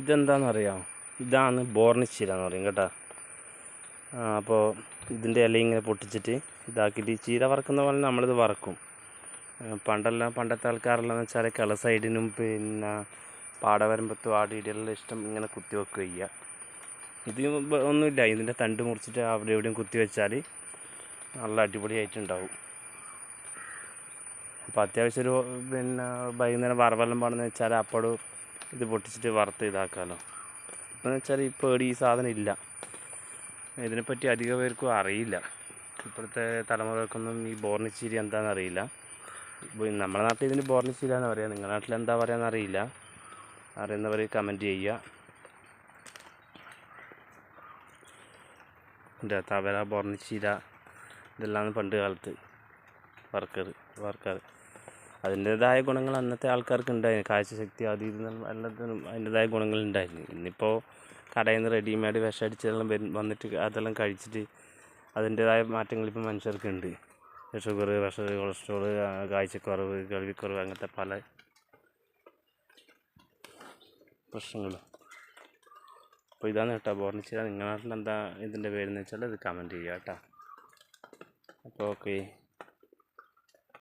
ഇതെന്താണെന്ന് അറിയാമോ ഇതാണ് ബോർണിച്ചില എന്ന് പറയും കേട്ടോ. അപ്പോൾ ഇതിന്റെ ഇല ഇങ്ങനെ പൊട്ടിച്ചിട്ട് ഇതാക്കിയിട്ട് ചീര വറക്കുന്ന പോലെ നമ്മളിത് വറക്കും. പണ്ടെല്ലാം പണ്ടത്തെ ആൾക്കാരെല്ലാം എന്ന് വെച്ചാൽ കിള സൈഡിനും പിന്നെ പാട വരുമ്പത്തും ആടിയിടെല്ലാം ഇഷ്ടം ഇങ്ങനെ കുത്തി വെക്കുക ചെയ്യുക ഇത് ഒന്നുമില്ല ഇതിന്റെ തണ്ട് മുറിച്ചിട്ട് അവിടെ എവിടെയും കുത്തി വെച്ചാൽ നല്ല അടിപൊളിയായിട്ടുണ്ടാവും. അപ്പോൾ അത്യാവശ്യം ഒരു പിന്നെ വൈകുന്നേരം വറവെല്ലാം പാടുന്ന വെച്ചാൽ അപ്പോഴും ഇത് പൊട്ടിച്ചിട്ട് വറുത്ത് ഇതാക്കാമല്ലോ ഇപ്പം വെച്ചാൽ ഈ പേടി ഈ സാധനം ഇല്ല. ഇതിനെപ്പറ്റി അധിക പേർക്കും അറിയില്ല. ഇപ്പോഴത്തെ തലമുറക്കൊന്നും ഈ ബോർണിച്ചീരി എന്താണെന്ന് അറിയില്ല. നമ്മുടെ നാട്ടിൽ ഇതിന് ബോർണിച്ചീരി എന്ന് പറയാം? നിങ്ങളുടെ നാട്ടിൽ എന്താ പറയുക അറിയില്ല. അറിയുന്നവർ കമന്റ് ചെയ്യുക. എന്റെ തവര ബോർണിച്ചീര ഇതെല്ലാം പണ്ട് കാലത്ത് വർക്കർ വർക്കാർ അതിന്റേതായ ഗുണങ്ങൾ അന്നത്തെ ആൾക്കാർക്ക് ഉണ്ടായിരുന്നു കാഴ്ചശക്തി അത് ഇത് എല്ലാത്തിനും അതിന്റേതായ ഗുണങ്ങൾ ഉണ്ടായിരുന്നു. ഇന്നിപ്പോൾ കടയിൽ നിന്ന് റെഡിമെയ്ഡ് വിഷമടിച്ചെല്ലാം വരും വന്നിട്ട് അതെല്ലാം കഴിച്ചിട്ട് അതിന്റേതായ മാറ്റങ്ങൾ ഇപ്പോൾ മനുഷ്യർക്കുണ്ട്. ഷുഗർ പ്രഷർ കൊളസ്ട്രോൾ കാഴ്ചക്കുറവ് കേൾവിക്കുറവ് അങ്ങനത്തെ പല പ്രശ്നങ്ങളും. അപ്പോൾ ഇതാണ് കേട്ടോ. ബോർണിച്ച് നിങ്ങളുടെ നാട്ടിൽ എന്താ ഇതിന്റെ പേരെന്ന് വെച്ചാൽ ഇത് കമന്റ് ചെയ്യുക കേട്ടോ. അപ്പോൾ ഓക്കെ